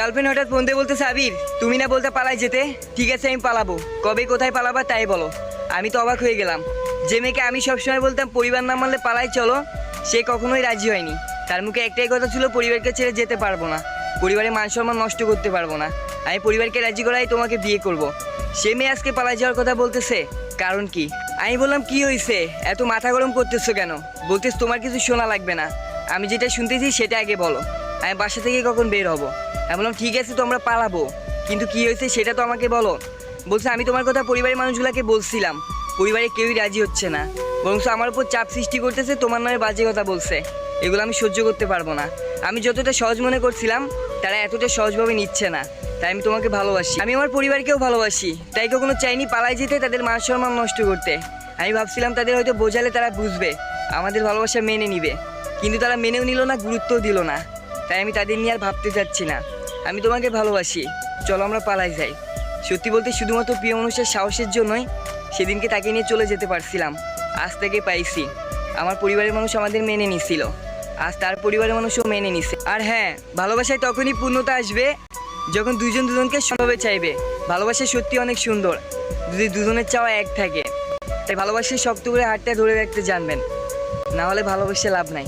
Girlfriend হঠাৎ phone দিয়ে বলতেছে, আবির, তুমি না বলতে পালাই যেতে? ঠিক আছে, আমি পালাবো। কবে কোথায় পালাবা তাই বলো। আমি তো অবাক হয়ে গেলাম। যে মেয়েকে আমি সবসময় বলতাম, পরিবার না মানলে পালাই চলো। সে কখনোই রাজি হয়নি। তার মুখে একটাই কথা ছিল, পরিবারকে ছেড়ে যেতে পারব না। পরিবারের মান সম্মান নষ্ট করতে পারব না। আমি পরিবারকে রাজি করাই তোমাকে বিয়ে করব। সে মেয়ে আজকে পালাই যাওয়ার কথা বলতেছে, কারণ কি? আমি বললাম, কি হয়েছে এত মাথা গরম করতেছো কেন? বলতেছ, তোমার কিছু শোনা লাগবে না। আমি যেটা শুনতেছি সেটা আগে বলো। আমি বাসা থেকে কখন বের হব? বললাম, ঠিক আছে, তো আমরা পালাবো। কিন্তু কি হয়েছে সেটা তো আমাকে বলো। বলছে, আমি তোমার কথা পরিবারের মানুষগুলোকে বলছিলাম। পরিবারে কেউই রাজি হচ্ছে না। বরং আমার উপর চাপ সৃষ্টি করতেছে, তোমার নামে বাজে কথা বলছে। এগুলো আমি সহ্য করতে পারব না। আমি যতটা সহজ মনে করছিলাম, তারা এতটা সহজভাবে নিচ্ছে না। তাই আমি তোমাকে ভালোবাসি। আমি আমার পরিবারকেও ভালোবাসি। তাই কখনো চাইনি পালাই যেতে তাদের মান সম্মান নষ্ট করতে। আমি ভাবছিলাম তাদের হয়তো বোঝালে তারা বুঝবে, আমাদের ভালোবাসা মেনে নিবে। কিন্তু তারা মেনেও নিল না, গুরুত্বও দিল না। তাই আমি তাদের নিয়ে আর ভাবতে চাচ্ছি না। আমি তোমাকে ভালোবাসি। চলো আমরা পালাই যাই। সত্যি বলতে শুধুমাত্র প্রিয় মানুষের সাহসের জন্যই সেদিনকে তাকে নিয়ে চলে যেতে পারছিলাম। আজ থেকে পাইছি। আমার পরিবারের মানুষ আমাদের মেনে নিছিল। আজ তার পরিবারের মানুষও মেনে নিছে। আর হ্যাঁ ভালোবাসায় তখনই পূর্ণতা আসবে যখন দুজন দুজনকে সমাবে চাইবে। ভালোবাসা সত্যি অনেক সুন্দর। যদি দুজনের চাওয়া এক থাকে, তাই ভালোবাসে শক্ত করে হাতটা ধরে রাখতে জানবেন। না হলে ভালোবাসে লাভ নাই।